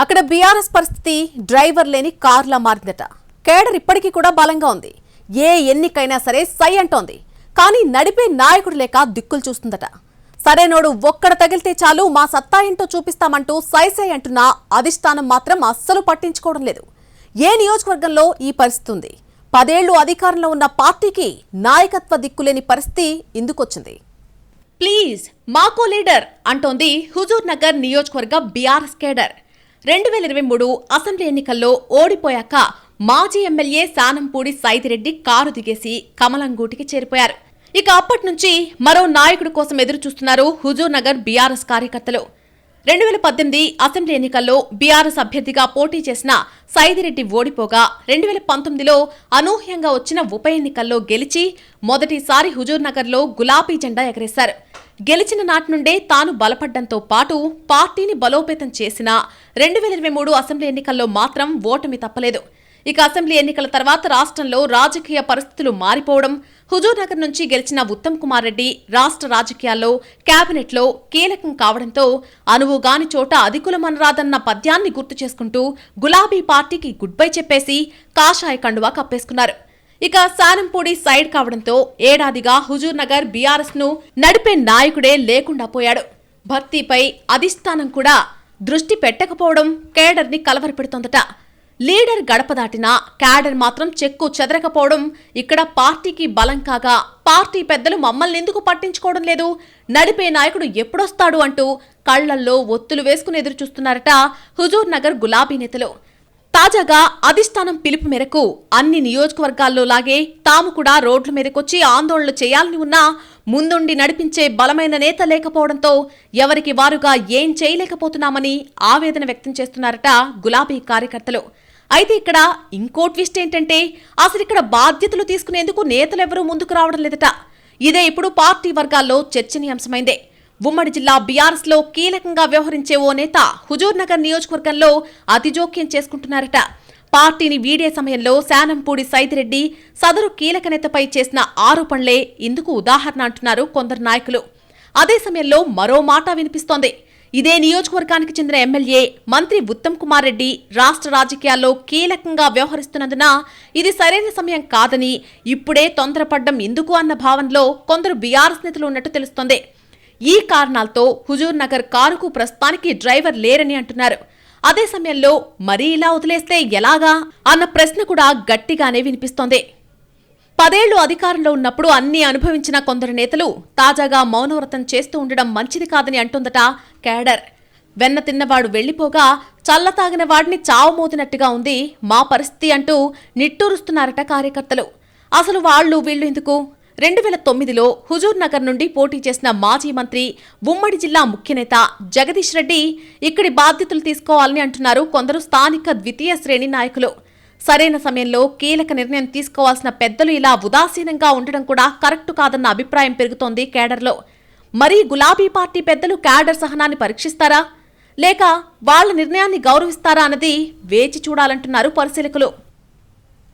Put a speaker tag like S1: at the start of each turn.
S1: అక్కడ బీఆర్ఎస్ పరిస్థితి డ్రైవర్ లేని కార్లా మారిందట కేడర్ ఇప్పటికీ కూడా బలంగా ఉంది. ఏ ఎన్నికైనా సరే సై అంటోంది. కానీ నడిపే నాయకుడు లేక దిక్కులు చూస్తుందట. సరేనోడు ఒక్కడ తగిలితే చాలు మా సత్తా ఏంటో చూపిస్తామంటూ సై సై అంటున్న అధిష్టానం మాత్రం అస్సలు పట్టించుకోవడం లేదు. ఏ నియోజకవర్గంలో ఈ పరిస్థితి ఉంది? పదేళ్ళు అధికారంలో ఉన్న పార్టీకి నాయకత్వ దిక్కులేని పరిస్థితి ఇందుకొచ్చింది. ప్లీజ్ మాకో లీడర్ అంటోంది హుజూర్ నగర్ నియోజకవర్గ బీఆర్ఎస్ కేడర్. రెండు వేల ఇరవై మూడు అసెంబ్లీ ఎన్నికల్లో ఓడిపోయాక మాజీ ఎమ్మెల్యే సానంపూడి సైదిరెడ్డి కారు దిగేసి కమలంగూటికి చేరిపోయారు. ఇక అప్పటి నుంచి మరో నాయకుడి కోసం ఎదురు చూస్తున్నారు హుజూర్ నగర్ బీఆర్ఎస్ కార్యకర్తలు. రెండు వేల పద్దెనిమిది అసెంబ్లీ ఎన్నికల్లో బీఆర్ఎస్ అభ్యర్థిగా పోటీ చేసిన సైదిరెడ్డి ఓడిపోగా రెండు వేల పంతొమ్మిదిలో అనూహ్యంగా వచ్చిన ఉప ఎన్నికల్లో గెలిచి మొదటిసారి హుజూర్ నగర్లో గులాబీ జెండా ఎగరేశారు. గెలిచిన నాటి నుండే తాను బలపడ్డంతో పాటు పార్టీని బలోపేతం చేసిన రెండు వేల ఇరవై మూడు అసెంబ్లీ ఎన్నికల్లో మాత్రం ఓటమి తప్పలేదు. ఇక అసెంబ్లీ ఎన్నికల తర్వాత రాష్ట్రంలో రాజకీయ పరిస్థితులు మారిపోవడం హుజూర్నగర్ నుంచి గెలిచిన ఉత్తమ్ కుమార్ రెడ్డి రాష్ట్ర రాజకీయాల్లో కేబినెట్లో కీలకం కావడంతో అనువుగాని చోట అధికులమనరాదన్న పద్యాన్ని గుర్తు చేసుకుంటూ గులాబీ పార్టీకి గుడ్ బై చెప్పేసి కాషాయ కండువా కప్పేసుకున్నారు. ఇక సానంపూడి సైడ్ కావడంతో ఏడాదిగా హుజూర్ నగర్ బీఆర్ఎస్ను నడిపే నాయకుడే లేకుండా పోయాడు. భర్తీపై అధిష్టానం కూడా దృష్టి పెట్టకపోవడం కేడర్ని కలవరపెడుతోందట. లీడర్ గడప దాటినా క్యాడర్ మాత్రం చెక్కు చెదరకపోవడం ఇక్కడ పార్టీకి బలం కాగా పార్టీ పెద్దలు మమ్మల్ని ఎందుకు పట్టించుకోవడం లేదు? నడిపే నాయకుడు ఎప్పుడొస్తాడు అంటూ కళ్ళల్లో ఒత్తులు వేసుకుని ఎదురు చూస్తున్నారట హుజూర్ నగర్ గులాబీ నేతలు. తాజాగా అధిష్టానం పిలుపు మేరకు అన్ని నియోజకవర్గాల్లో లాగే తాము కూడా రోడ్ల మీదకొచ్చి ఆందోళనలు చేయాలని ఉన్నా ముందుండి నడిపించే బలమైన నేత లేకపోవడంతో ఎవరికి వారుగా ఏం చేయలేకపోతున్నామని ఆవేదన వ్యక్తం చేస్తున్నారట గులాబీ కార్యకర్తలు. అయితే ఇక్కడ ఇంకో ట్విస్ట్ ఏంటంటే అసలు ఇక్కడ బాధ్యతలు తీసుకునేందుకు నేతలెవరూ ముందుకు రావడం లేదట. ఇదే ఇప్పుడు పార్టీ వర్గాల్లో చర్చనీయాంశమైందే. ఉమ్మడి జిల్లా బీఆర్ఎస్లో కీలకంగా వ్యవహరించే ఓ నేత హుజూర్ నగర్ నియోజకవర్గంలో అతి జోక్యం చేసుకుంటున్నారట. పార్టీని వీడే సమయంలో శానంపూడి సైదిరెడ్డి సదరు కీలక నేతపై చేసిన ఆరోపణలే ఇందుకు ఉదాహరణ అంటున్నారు కొందరు నాయకులు. అదే సమయంలో మరో మాట వినిపిస్తోంది. ఇదే నియోజకవర్గానికి చెందిన ఎమ్మెల్యే మంత్రి ఉత్తమ్ కుమార్ రెడ్డి రాష్ట్ర రాజకీయాల్లో కీలకంగా వ్యవహరిస్తున్నందున ఇది సరైన సమయం కాదని ఇప్పుడే తొందరపడ్డం ఎందుకు అన్న భావనలో కొందరు బీఆర్ఎస్ నేతలు ఉన్నట్టు తెలుస్తోంది. ఈ కారణాలతో హుజూర్ నగర్ కారుకు ప్రస్తుతానికి డ్రైవర్ లేరని అంటున్నారు. అదే సమయంలో మరీ ఇలా వదిలేస్తే ఎలాగా? అన్న ప్రశ్న కూడా గట్టిగానే వినిపిస్తోంది. పదేళ్ళు అధికారంలో ఉన్నప్పుడు అన్ని అనుభవించిన కొందరు నేతలు తాజాగా మౌనవ్రతం చేస్తూ ఉండడం మంచిది కాదని అంటుందట కేడర్ వెన్న తిన్నవాడు వెళ్ళిపోగా చల్ల తాగిన వాడిని చావమోతినట్టుగా ఉంది మా పరిస్థితి అంటూ నిట్టూరుస్తున్నారట కార్యకర్తలు. అసలు వాళ్ళు వీళ్ళు ఎందుకు? రెండు వేల తొమ్మిదిలో హుజూర్ నగర్ నుండి పోటీ చేసిన మాజీ మంత్రి ఉమ్మడి జిల్లా ముఖ్యనేత జగదీష్ రెడ్డి ఇక్కడి బాధ్యతలు తీసుకోవాలని అంటున్నారు. కొందరు స్థానిక ద్వితీయ శ్రేణి నాయకులు. సరైన సమయంలో కీలక నిర్ణయం తీసుకోవాల్సిన పెద్దలు ఇలా ఉదాసీనంగా ఉండడం కూడా కరెక్టు కాదన్న అభిప్రాయం పెరుగుతోంది కేడర్లో. మరీ గులాబీ పార్టీ పెద్దలు క్యాడర్ సహనాన్ని పరీక్షిస్తారా? లేక వాళ్ళ నిర్ణయాన్ని గౌరవిస్తారా అన్నది వేచి చూడాలంటున్నారు పరిశీలకులు.